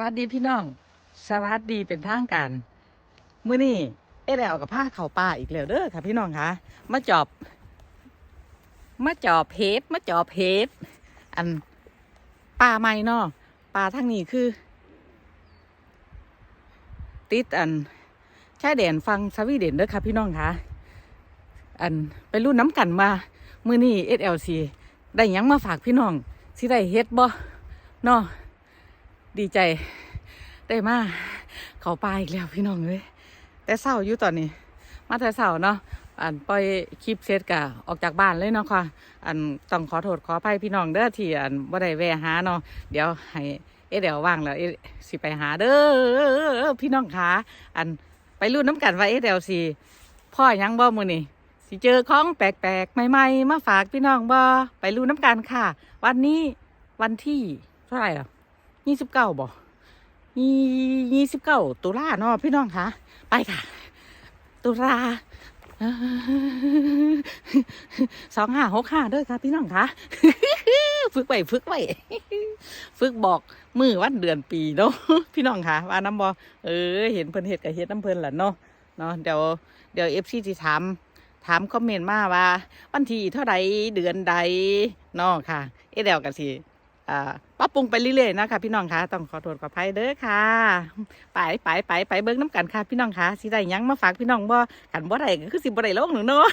วัสดีพี่น้อง สวัสดีเป็นทางการมื้อนี้เอแลกับผ้าเข่าป่าอีกแล้วเด้อค่ะพี่น้องคะมาจอบมาจอบเพชรมาจอบเพชรอันป่าใหม่เนาะป่าทางนี้คือ ติดอันชายแดนฟังสวีเดนเด้อค่ะพี่น้องคะอันไปรุ่นน้ำกันมามื้อนี้ SLC ได้ยังมาฝากพี่น้องสิได้เฮ็ดบ่เนาะ ดีใจได้มาเขาปลาอีกแล้วพี่น้องเลยแต่เศร้าอยู่ตอนนี้ มาแต่เศร้าเนาะอันปล่อยคลิปเซตกะออกจากบ้านเลยเนาะค่ะ อันต้องขอโทษขออภัยพี่น้องเด้อที่อันบ่ได้แวะหาเนาะเดี๋ยวให้เอ๊ะเดี๋ยวว่างแล้วเอ๊สิไปหาเด้อพี่น้องคะอันไปรุ่นน้ำกันว่าเอ๊เดี๋ยวสิพ่อยังบ่มือนี่สิเจอของแปลกๆใหม่ๆมาฝากพี่น้องบ่ไปรุ่นน้ำกันค่ะ วันนี้วันที่เท่าไหร่อะ ยี่สิบเก้าบ่ยี่ยี่สิบเก้าตุลาเนาะพี่น้องคะไปค่ะ ตุลาสองห้าหกห้าด้อค่ะพี่น้องคะฝึกไว้ฝึกไว้ฝึกบอกมือวันเดือนปีเนาะพี่น้องคะว่าน้ำบอเออ เห็นเพิ่นเห็ดกับเฮ็ดน้ำเพิ่นแหละเนาะเนาะเดี๋ยวเดี๋ยวเอฟซีที่ถามถามคอมเมนต์มาว่า วันที่เท่าใดเดือนใดเนาะค่ะ เอเดี๋ยวกันสิอ่า ปรับปรุงไปเรื่อยๆนะคะพี่น้องคะต้องขอโทษขออภัยเด้อค่ะ ไปไปไปไปเบิ้งน้ำกันค่ะ พี่น้องคะสิได้ยังมาฝากพี่น้องบ่กันบ่ได้ก็คือสิบ่ได้ลงหนึ่งเนาะ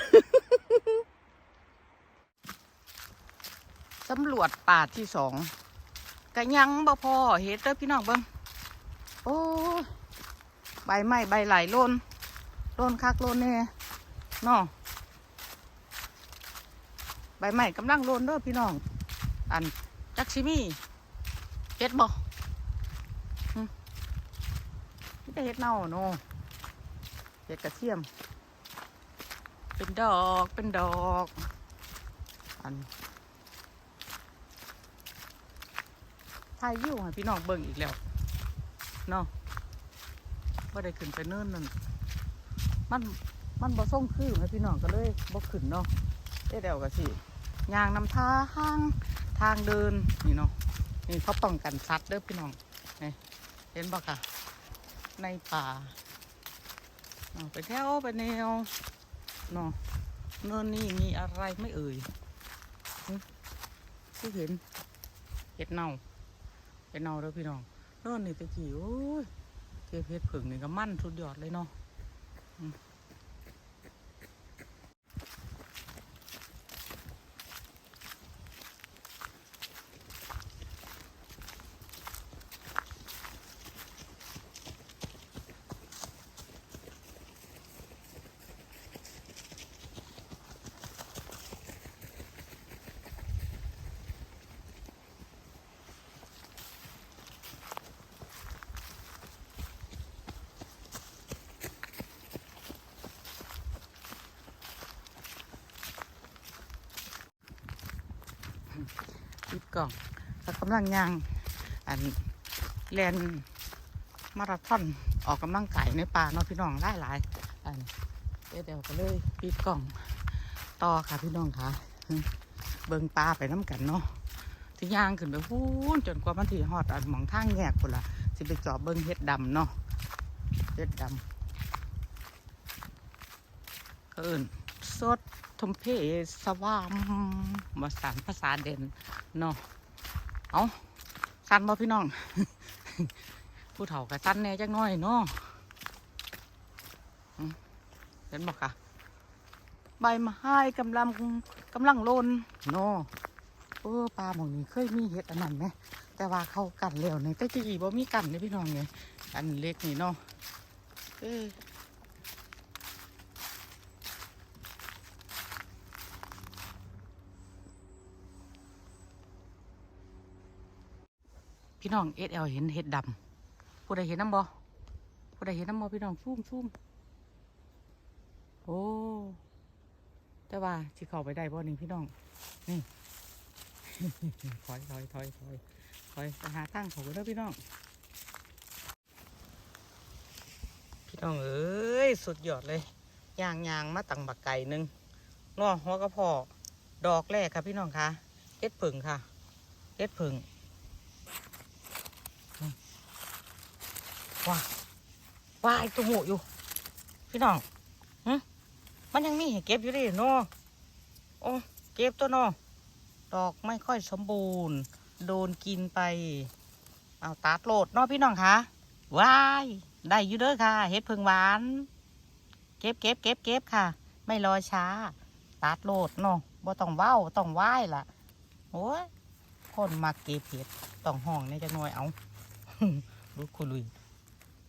สำรวจป่าที่สองก็ยังบ่พอเฮ็ดเด้อพี่น้องเบิ้งโอ้ใบไม้ใบไหลโลนโลนคักโลนแน่เนาะใบไม้กำลังโลนเด้อพี่น้อง อัน จักซิมีเฮ็ดบ่หึนี่แต่เฮ็ดเน่าเนาะเฮ็ดกระเทียม เป็นดอกเป็นดอกอันถ่ายวิวให้พี่น้องเบิ่งอีกแล้วเนาะบ่ได้ขึ้นไปเนิ่นนั่นมันมันบ่ส่งคือให้พี่น้องก็เลยบ่ขึ้นเนาะเอ๊ะเดี๋ยวก็สิยางนำทาง ทางเดินนี่เนาะนี่เขาป้องกันสัตว์เด้อพี่น้องนี่เห็นบ่ค่ะ ในป่าไปแถวไปแนวเนาะเนินนี่มีอะไรไม่เอ่ยที่เห็นเห็ดเน่าเห็ดเน่าเด้อพี่น้องเนินนี่ตะกี้โอ้ยเก็บเห็ดผึ่งนี่ก็มั่นสุดยอดเลยเนาะ กล่องแล้วกำลังย่างอันแลนมาราธอนออกกำลังกายในป่าเนาะพี่น้องหลายหลายๆอันเดี๋ยวก็เลยปิดกล่องต่อค่ะพี่น้องค่ะ เบิงปลาไปน้ำกันเนาะที่ย่างขึ้นไปพูนจนกว่ามันทีหอดอันหมองทางแยกคนละสิไปจอบเบิงเห็ดดำเนาะเห็ดดก็เอินสด ทมเพสวามมาสานภาษาเด่นเนาะเอาสั้นบ่พี่น้อง ผู้เฒ่ากับสั้นแน่จักหน้อยเนาะเห็นบอกค่ะ ใบไม้กำลังกำลังโลนเนาะเออปลาหมองนี้เคยมีเห็ดอันนั้นไหมแต่ว่าเขากันแล้วในแต่จีบ่มีกันเลยพี่น้องเนี่ยอันเล็กนี่เนาะเออ พี่น้องเอสเอลเห็นเห็ดดำผู้ใดเห็นน้ำบ่ผู้ใดเห็นน้ำบ่พี่น้องซุ่มซุ่มโอ้แต่ว่าสิเข้าไปได้บ่นี่พี่น้องนี่ถอยถอยถอยถอยถอยไปหาตั้งเขาแล้วพี่น้อง พี่น้องเอ้ยสุดยอดเลยยางยางมาตังบักไก่หนึ่งนอหัวกระเพาะดอกแรกค่ะพี่น้องคะเฮ็ดผึ่งค่ะเฮ็ดผึ่ง ว้าว้ายตัวหมูอยู่ พี่น้องหึมันยังมีให้เก็บอยู่ดิเนาะโอ้เก็บตัวเนาะดอกไม่ค่อยสมบูรณ์ โดนกินไป เอาตัดโหลดเนาะพี่น้องคะว้ายได้อยู่เด้อค่ะเฮ็ดเพิงหวาน เก็บเก็บเก็บเก็บค่ะ ไม่รอช้าตัดโหลดเนาะบ่ต้องเว้าต้องไหว้ล่ะโอ้ยคนมาเก็บเห็ดต้องห้องในจักหน่อยเอาลูกคุลุย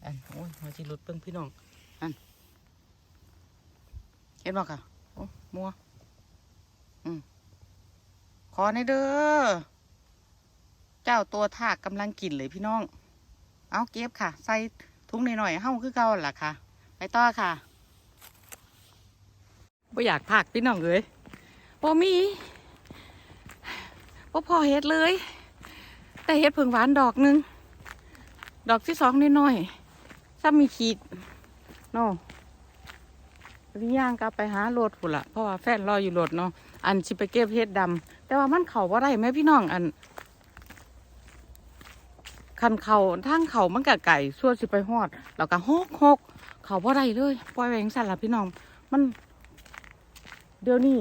อันโอ้ยมาจิหลุดเพิ่งพี่น้อง อัน เห็นบอกค่ะโอ้มัว อืมขอในเด้อ เจ้าตัวทากกำลังกินเลยพี่น้อง เอาเก็บค่ะ ใส่ถุงหน่อยๆเฮ้าคือเก่าล่ะค่ะ ไปต่อค่ะบ่อยากทากพี่น้องเลยบ่มีบ่พอเฮ็ดเลย แต่เฮ็ดเพิ่งหวานดอกหนึง ดอกที่สองน้อย ซ้ำมีขีดเนาะรีย่างกลับไปหาโหลดพุ่นละเพราะว่าแฟนรออยู่โหลดเนาะอันสิไปเก็บเฮ็ดดำแต่ว่ามันเข่าว่าได้ไหมพี่น้องอันคันเข่าทางเข่ามันกะไก่ส่วนสิไปฮอดแล้วก็ฮกฮกเข่าว่าได้เลยปล่อยแหวจั่งสั่นละพี่น้อง มัน เดี๋ยวนี้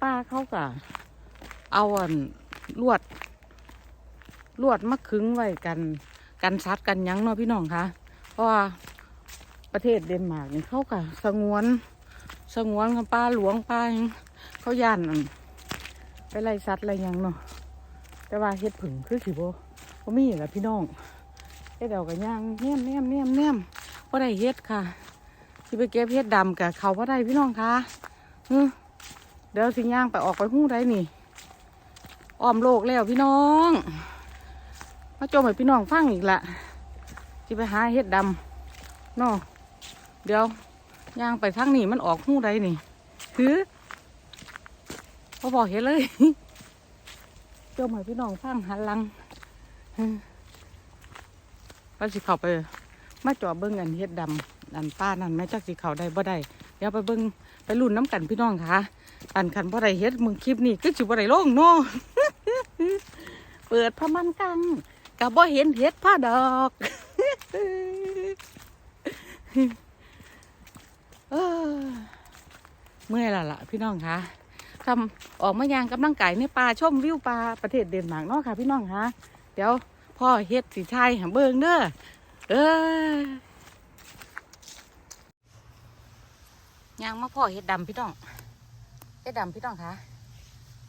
ป้าเขากะเอาอันลวดลวดมาขึงไว้กัน กันซัดกันยั้งเนาะพี่น้องคะ ราะว่าประเทศเดนมาร์กนี่เขากะสงวนสงวนกับป้าหลวงป้าเขาย่านอันไปไล่สัตว์อะไรยังเนาะแต่ว่าเฮ็ดผึ่งคือสิบ่บ่มีแหละพี่น้องเฮ็ดเอากันย่างแนมแนมแนมแนมบ่ได้เฮ็ดค่ะสิไปเก็บเฮ็ดดำกับเขาบ่ได้พี่น้องคะเดี๋ยวสิย่างไปออกไปหู้ได้นี่อ้อมโลกแล้วพี่น้อง มาโจมให้พี่น้องฟังอีกละ ที่ไปหาเห็ดดำเนาะเดี๋ยวย่างไปทางนี้มันออกหู้ใดนี่คือพอบอกเห็นเลยโจมให้พี่น้องฟังหันหลังเราสิเข้าไปมาจอเบิ้งกันเห็ดดำอันป้านั่นแม่จักสิเข้าได้บ่ได้เดี๋ยวไปเบิ้งไปรุ่นน้ำกันพี่น้องค่ะอันคันบ่ได้เฮ็ดมึงคลิปนี้ก็สิบ่ได้ลงเนาะเปิดพมันกังกับบ่เห็นเห็ดผ้าดอก เมื่อยและล่ะพี่น้องคะทำออกมายางกำลังกายในป่าชมวิวป่าประเทศเดนมาร์กเนาะค่ะ พี่น้องคะเดี๋ยวพ่อเฮ็ดสีชายหาเบิงเด้อเออยางมาพ่อเฮ็ดดำพี่น้องเฮ็ดดำพี่น้องคะ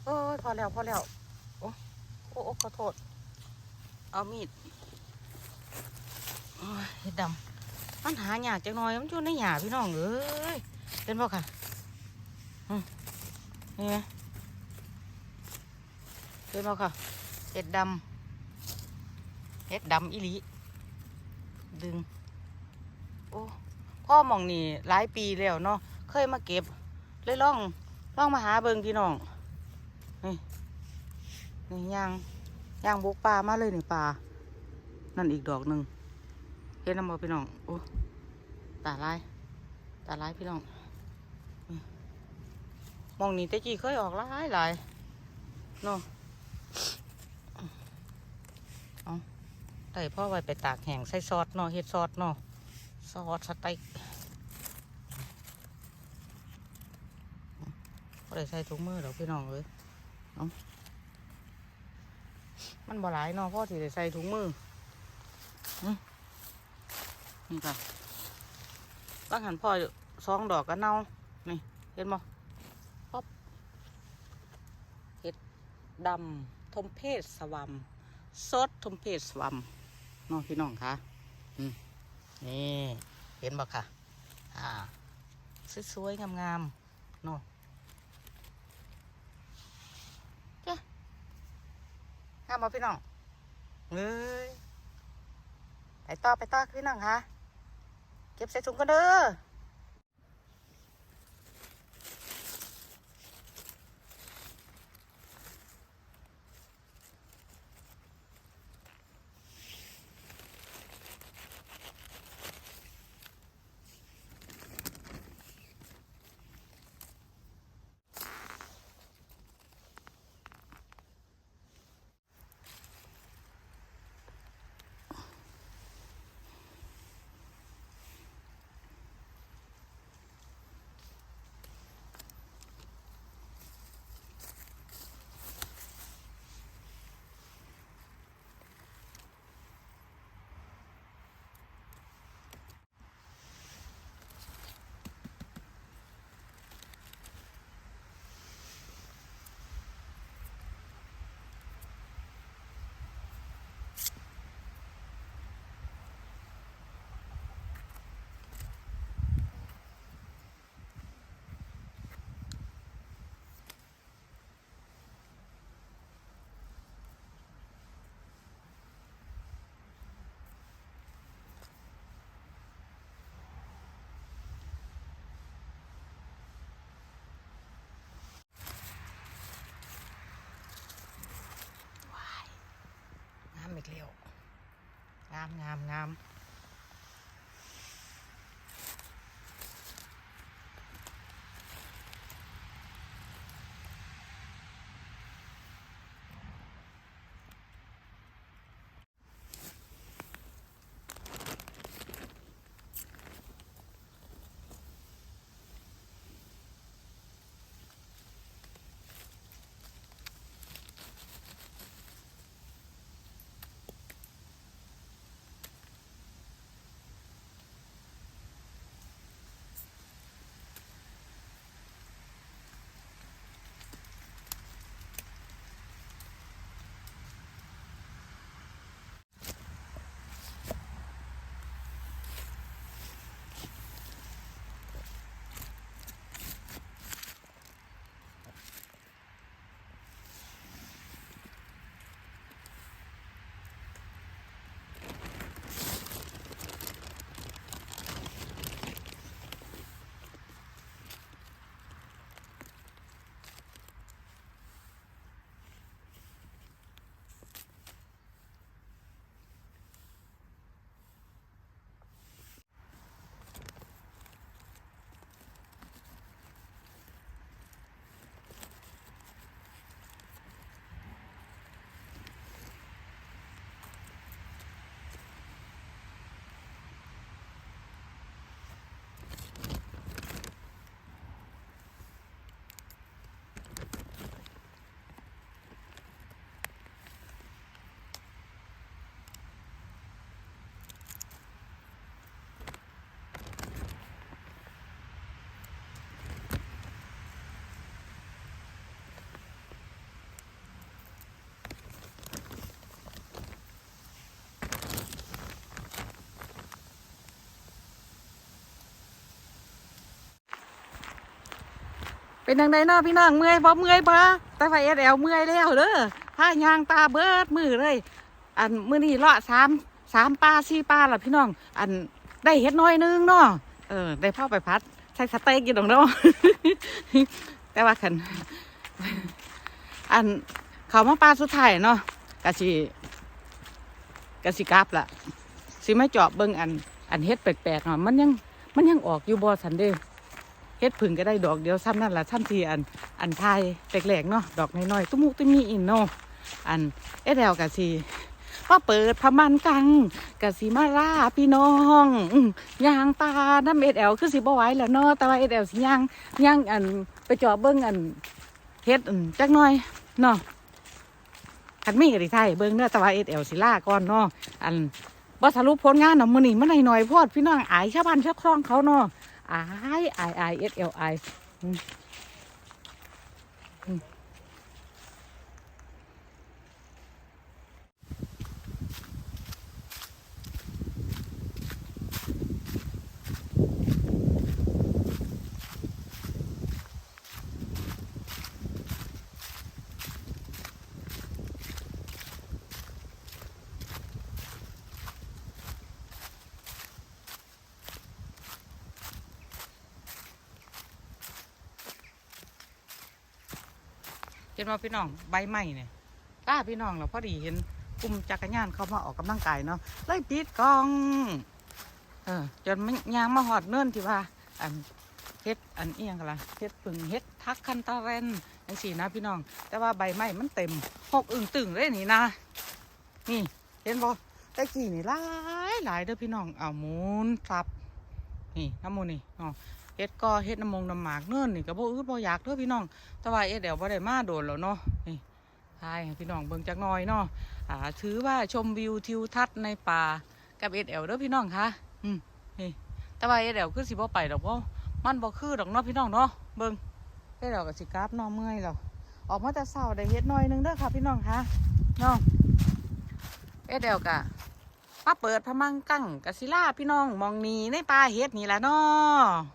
โอ้ยพอแล้วพอแล้วโอ้โอ้ขอโทษเอามีด เห็ดดำมันหาหยาจังน่อยมันอยู่ในหยาพี่น้องเอ้ยเป็นบ่ค่ะอืมนี่ไงเป็นบ่ค่ะเห็ดดำเห็ดดำอีหลีดึงโอ้พ่อมองนี่หลายปีแล้วเนาะเคยมาเก็บ เลยล่องล่องมาหาเบิงพี่น้องนี่นี่ย่างย่างบุกปลามาเลยนี่ปลานั่นอีกดอกหนึ่ง เห็นน้ำมอพี่น้องโอ้ตาลายตาลายพี่น้องมองนี่ต่จีเคยออกหลายหลายเนาะเอาแต่พ่อไว้ไปตากแห้งใส่ซอสเนาะเฮ็ดซอสเนาะซอสสเต็กได้ใส่ถุงมือดอกพี่น้องเอ้ยเอามันบ่หลายเนาะพ่อที่ได้ใส่ถุงมือ นี่ค่ะบางหันพ่อสองดอกก็เน่านี่ เห็นบ่ป๊อบเห็ดดำทมเพศสวัมซดทมเพศสวัมเน้องพี่น้องค่ะอืมนี่ เห็นบ่ค่ะ อ่าสวยๆงามๆเนาะจ้ะงามมาพี่น้องเอ้ยไปต่อไปต่อพี่น้องค่ะ เก็บใส่ถุงกันเด้อ มอีกแล้วงามงามงาม เป็นยังไงเนาะพี่น้องเมื่อยบ่เมื่อยบ่แต่ไฟเอสแอลเมื่อยแล้วเด้อผ้ายางตาเบิดมือเลย อันมือนี้เลาะสามสามปลาสี่ปลาล่ะพี่น้อง อันได้เฮ็ดน้อยนึงเนาะเออได้พ่อไปพัดใส่สเต็กกินดอกเนาะแต่ว่าคันอันเขามาปลาสุดท้ายเนาะกะสิกะสิกลับละสิมาเจาะเบิ่งอัน อันเฮ็ดแปลกๆเนาะมันยังมันยังออกอยู่บ่สันเด้ เฮ็ดผึ่งก็ได้ดอกเดียวซ้ำนั่นละซ้ำทีอันอันไทยแปลกๆเนาะดอกน้อยๆตุ้มุตุ้มีอินเนาะอันเอ็ดแอลกะสิมาเปิดพมันกังกะสิมาลาพี่น้องอย่างตาน้ำเอ็ดแอลคือสิบ่ไหวแล้วเนาะแต่ว่าเอ็ดแอลสิย่างย่างอันไปจาะเบิ้งอันเฮ็ดอันจักหน่อยเนาะคันมีก็สิไทยเบิ้งเนื้อแต่ว่าเอสเอลสิล่าก่อนเนาะอันบ่สรุปผลงานเนาะมื้อนี้มันหน่อยๆพอดพี่น้องอายชาวบ้านชาวคลองเขาเนาะ อายอายอายเอสเอลอายอื ห็นว่าพี่น้องใบไม้เนี่ยป้าพี่น้องเราพอดีเห็นกลุ่มจักรยานเขามาออกกำลังกายเนาะเลยปิดกอง เออจนมันยางมาหอดเนิ่นที่ว่า อันเฮ็ดอันเอียงกันละเฮ็ดปึงเฮ็ดทักคันตาเรนจังสี่นะพี่น้อง แต่ว่าใบไม้มันเต็มหกอึ่งตึงเลยนี่นะ นี่เห็นบ่ตะกี้นี่หลายหลายเด้อพี่น้องเอามุนซับนี่น้ำมูนี่อ๋อ เฮ็ดก็เฮ็ดน้ำมงน้ำหมากเนิ่นนี่ก็บ่อึดบ่อยากเด้อพี่น้อง แต่ว่าเอ็ดเดี๋ยวบ่ได้มาโดนแล้วเนาะนี่ทายให้พี่น้องเบิ่งจักหน่อยเนาะอ่าถือว่าชมวิวทิวทัศน์ในป่ากับเอ็ดเอลเด้อพี่น้องคะอืมนี่แต่ว่าเอ็ดเอลคือสิบ่ไปดอกเพราะมันบ่คือดอกเนาะพี่น้องเนาะเบิ่งเอ็ดเอลก็สิกราฟนาะเมื่อยแล้วออกมาแต่เช้าได้เฮ็ดหน่อยหนึงเด้อค่ะพี่น้องคะเนาะเอ็ดเอลกะมาเปิดพมังกั้งกะสิลาพี่น้องมองนีในป่าเฮ็ดนี่แหละเนา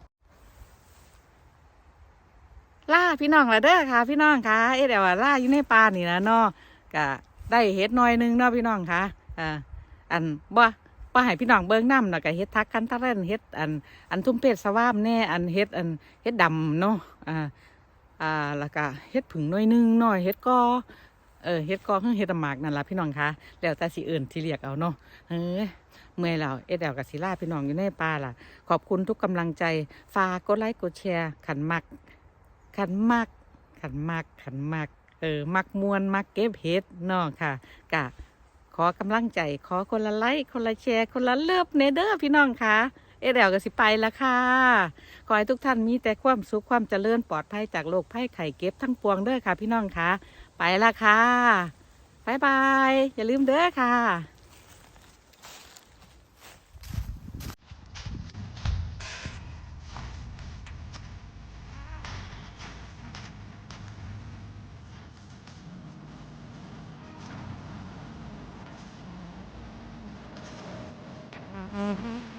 ะ ล่าพี่น้องละเด้อค่ะ พี่น้องค่ะเอ๊ะเดี๋ยวล่าอยู่ในป่านี่นะเนาะก็ได้เฮ็ดหน้อยหนึงเนาะพี่น้องค่ะอ่าอันบ่บ่ให้พี่น้องเบิ่งน้ำเนาะก็เฮ็ดทักกันตะเรนเฮ็ดอันอันทุ่มเป็ดสวามแน่อันเฮ็ดอันเฮ็ดดำเนาะอ่าอ่าแล้วก็เฮ็ดผึ่งหน้อยหนึงหน่อยเฮ็ดกอเออเฮ็ดกอคือเฮ็ดหมากนั่นล่ะพี่น้องค่ะแล้วแต่สิเอื่นที่เรียกเอาเนาะเออเมื่อยแล้วเอ็ดแอลกับศิลาพี่น้องอยู่ในป่าล่ะ ขอบคุณทุกกำลังใจฝากกดไลค์กดแชร์ขันมัก ขันมักขันมักขันมักเออมักมวนมักเก็บเห็ดนาะค่ะกะขอกำลังใจขอคนละไลค์คนละแชร์ คนละเลิฟเนเด้อพี่น้องค่ะเอเดวก็สิไปละค่ะ ขอให้ทุกท่านมีแต่ความสุขความเจริญปลอดภัยจากโรคภัยไข้เก็บทั้งปวงเด้อค่ะ พี่น้องค่ะ ไปละค่ะบายบาย อย่าลืมเด้อค่ะ Mm-hmm.